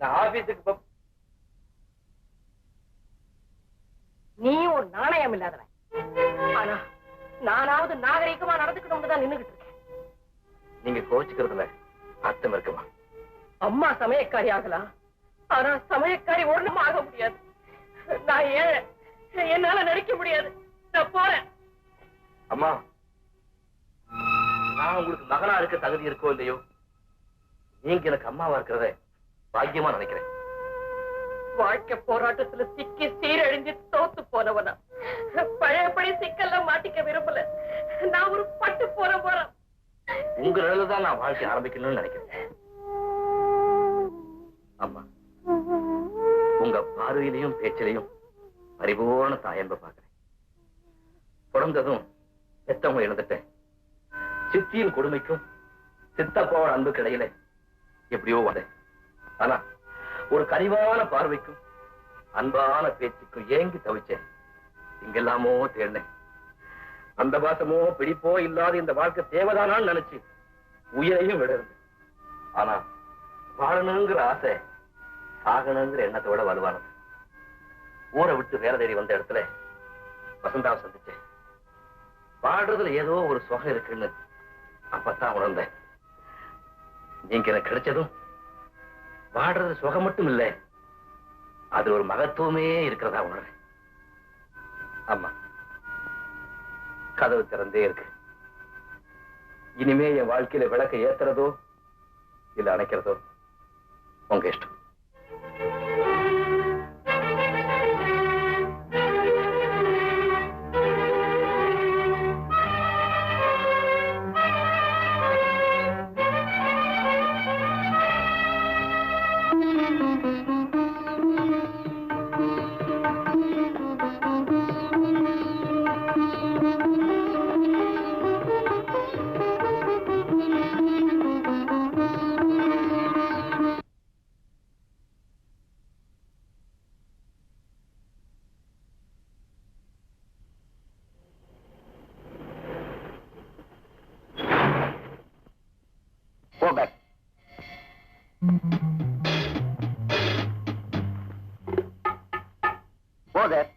நான் ஆபீஸுக்கு போ நீ ஒரு நாணயம் இல்லாதவன். ஆனா நானாவது நாகரிகமா நடந்துக்கணும்னு தான் நின்னுகிட்டு இருக்கேன். நீங்க கோச்சுக்கிறதுல அர்த்தம் இருக்குமா? அம்மா சமயக்காரி ஆகலாம். ஆனா சமயக்காரி ஒண்ணும் ஆக முடியாது. நான் ஏழை. என்னால நடிக்க முடியாது. நான் போறேன். அம்மா நான் உங்களுக்கு மகனா இருக்க தகுதி இருக்கோ இல்லையோ? நீங்க எனக்கு அம்மாவா இருக்கிறத பாக்கியமா நினைக்கிறேன். வாழ்க்கை போராட்டத்துல சிக்கி சீரழிஞ்சு தோத்து போனவனா. பழையபடி சிக்கல்ல மாட்டிக்க விரும்பல. நான் ஒரு பட்டு போற போறேன். உங்க நிலையில தான் நான் வாழ்க்கை ஆரம்பிக்கணும்னு நினைக்கிறேன். அம்மா உங்க பார்வையிலையும் பேச்சிலையும் பரிபூர்ண தாயன்பை பார்க்கிறேன். பிறந்ததும் பெத்தவங்க இழந்துட்டேன். சித்தியின் கொடுமைக்கும் சித்தப்பாவோட அன்புக்கு இடையில எப்படியோ வந்தேன். ஆனா ஒரு கனிவான பார்வைக்கும் அன்பான பேச்சுக்கும் ஏங்கி தவிச்சேன். இங்கெல்லாமோ தேடினேன் அந்த பாசமோ பிடிப்போ இல்லாத இந்த வாழ்க்கை தேவைதானான்னு நினைச்சு உயிரையும் விடுறது. ஆனா வாழணுங்கிற ஆசை சாகணுங்கிற எண்ணத்தோட வலுவானது. ஊரை விட்டு வேலை தேடி வந்த இடத்துல வசந்தாவை சந்திச்சேன். பாடுறதுல ஏதோ ஒரு சுகம் இருக்குன்னு அப்பத்தான் உணர்ந்தேன். நீங்க எனக்கு கிடைச்சதும் வாடுறது சுகம் மட்டும் இல்ல. அது ஒரு மகத்துவமே இருக்கிறதா உணர்றேன். ஆமா. கதவு திறந்தே இருக்கு. இனிமே என் வாழ்க்கையில விளக்க ஏத்துறதோ இல்ல அணைக்கிறதோ உங்க இஷ்டம். போதர்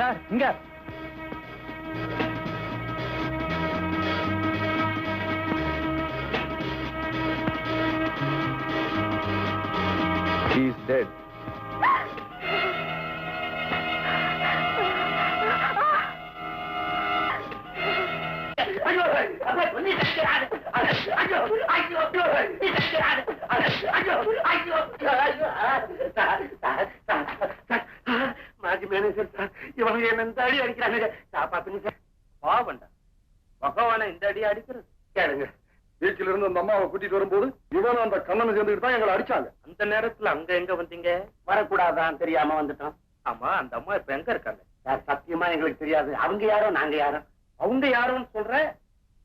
சார் இங்க He's dead. ஐயோ அதை என்ன இந்த அடி அடிக்கிறாங்க. பாவண்டா. பகவான இந்த அடி அடிக்கிறது? கேளுங்க. வீட்டில இருந்து அந்த அம்மாவை கூட்டிட்டு வரும்போது இவனும் அந்த கண்ணனை சேர்ந்துட்டு தான் எங்களை அடிச்சாங்க. அந்த நேரத்துல அங்க எங்க வந்தீங்க? வரக்கூடாதான் தெரியாம வந்துட்டோம். ஆமா அந்த அம்மா இப்ப எங்க இருக்காங்க? சத்தியமா எங்களுக்கு தெரியாது. அவங்க யாரோ நாங்க யாரோ. அவங்க யாருன்னு சொல்ற?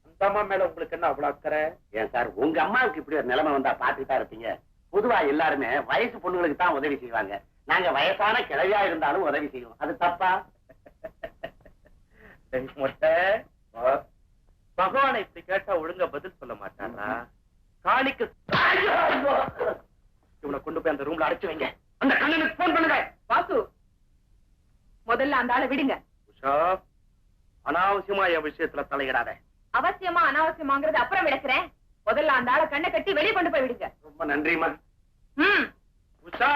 அந்த அம்மா மேல உங்களுக்கு என்ன அவ்வளவு அக்கறை? ஏன் சார் உங்க அம்மாவுக்கு இப்படி ஒரு நிலைமை வந்தா பாத்துட்டா இருப்பீங்க. பொதுவா எல்லாருமே வயசு பொண்ணுங்களுக்கு தான் உதவி செய்வாங்க. நாங்க வயசான கிழவியா இருந்தாலும் உதவி செய்வோம். அது தப்பா? மொட்டை பகவானை இப்படி கேட்டா ஒழுங்கா பதில் சொல்ல மாட்டாரா? காளிக்கு இவனை கொண்டு போய் அந்த ரூம்ல அடைச்சு வைங்க. அந்த கண்ணனுக்கு போன் பண்ணுங்க. வாசு முதல்ல அந்த ஆளை விடுங்க. உஷா அனாவசியமா என் விஷயத்துல தலையிடாத. அவசியமா அனாவசியமாங்கிறது அப்புறம் விளக்குறேன். முதல்ல அந்த ஆளை கண்ணை கட்டி வெளியே கொண்டு போய் விடுங்க. ரொம்ப நன்றிமா ம். உஷா!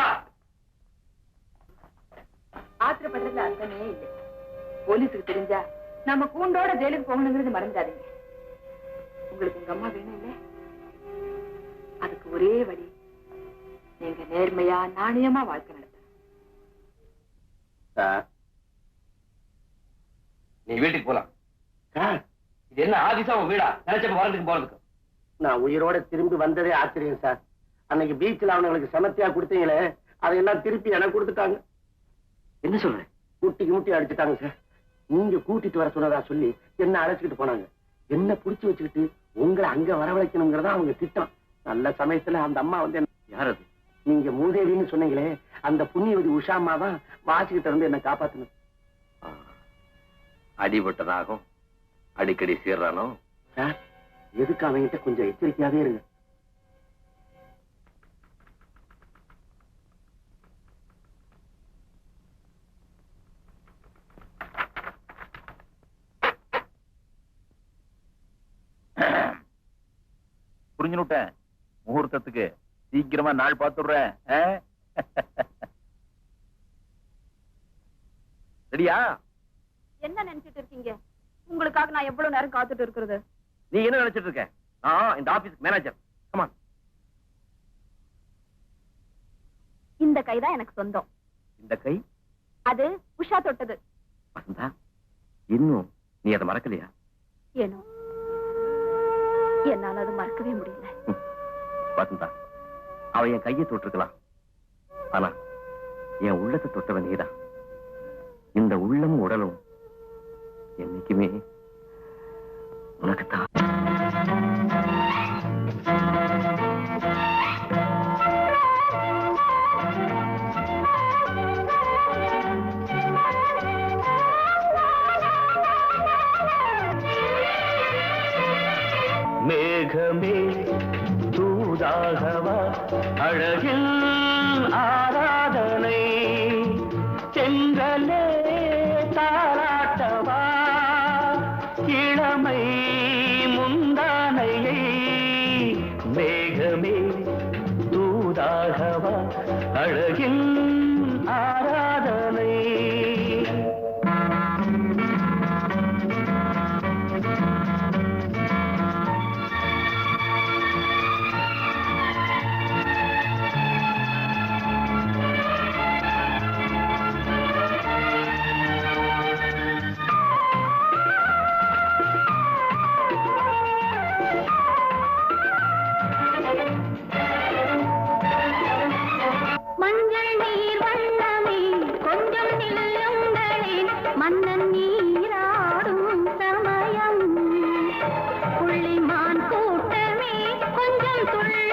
ஆத்திரப்படுறதுல அர்த்தமே இல்லை. போலீஸுக்கு தெரிஞ்சா நம்ம கூண்டோட ஜெயிலுக்கு போகணுங்கிறது மறந்துடாதீங்க. உங்களுக்கு உங்க அம்மா வேணும் இல்ல? அதுக்கு ஒரே வழி நீங்க நேர்மையா நாணயமா வாழ்க்கை நடத்த சார் நீ வீட்டுக்கு போலாம். சார். இது என்ன ஆதிசா உன் வீடா? நினைச்சப்ப வரதுக்கு போறதுக்கு. நான் உயிரோட திரும்பி வந்ததே ஆச்சரியம் சார். அன்னைக்கு பீச்சில் அவனுங்களுக்கு சமத்தியா கொடுத்தீங்களே அதையெல்லாம் திருப்பி எனக்கு கொடுத்துட்டாங்க. என்ன சொல்ற? முட்டிக்கு முட்டி அடிச்சுட்டாங்க சார். நீங்க கூட்டிட்டு வர சொன்னதா சொல்லி என்ன அழைச்சிக்கிட்டு போனாங்க. என்ன புடிச்சு வச்சுக்கிட்டு உங்களை அங்க வரவழைக்கணுங்கிறதா அவங்க திட்டம். நல்ல சமயத்துல அந்த அம்மா வந்து யார் அது? நீங்க மூதேவின்னு சொன்னீங்களே அந்த புண்ணியவதி உஷாமா தான் வாசிக்கிட்ட இருந்து என்ன காப்பாத்தணும் அடிபட்டதாகும். அடிக்கடி சீர்றானோ? சார் எதுக்கு அவங்கிட்ட கொஞ்சம் எச்சரிக்கையாவே இருங்க. புரிஞ்சுனுட்டேன். முகூர்த்தத்துக்கு. சீக்கிரமா நாள் பார்த்துடுறேன்? ரெடியா? என்ன நினைச்சிட்டு இருக்கீங்க? உங்களுக்காக நான் எவ்வளவு நேரம் காத்துட்டு இருக்கிறது? நீ என்ன நினைச்சிட்டு இருக்க? நான் இந்த ஆபீஸ்க்கு மேனேஜர். கமான் இந்த கைதான் எனக்கு சொந்தம். இந்த கை? அது உஷா தொட்டது. இன்னும் நீ அதை மறக்கலையா? ஏனோ? என்னால அது மறக்கவே முடியல. வசந்தா அவ என் கையை தொட்டிருக்கலாம். ஆனா என் உள்ளத்தை தொட்டவன் நீதான். இந்த உள்ளமும் உடலும் என்னைக்குமே உனக்குத்தான். Sweet.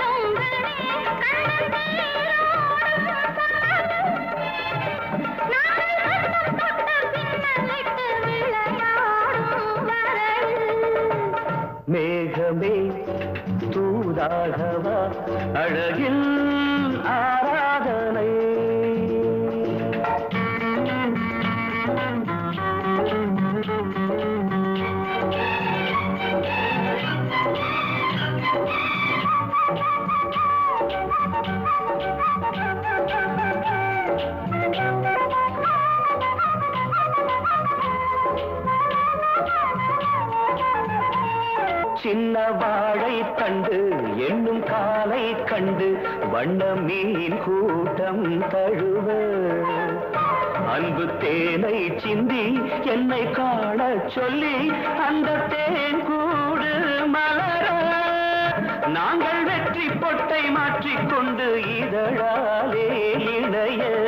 கூட்டம் தழுவ. அன்பு தேனை சிந்தி என்னை காண சொல்லி அந்த தேன் கூடு மலர. நாங்கள் வெற்றி பொட்டை மாற்றிக்கொண்டு இதழாலே இணைய.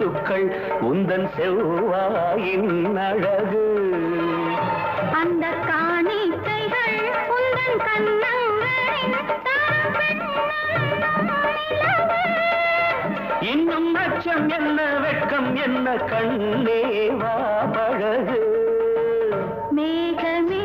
மணிமுத்துக்கள் உந்தன் செவ்வாயின் அழகு அந்த காணிக்கைகள் உந்தன். இன்னும் அச்சம் என்ன வெட்கம் என்ன கண்ணேவா பழகு மேகமே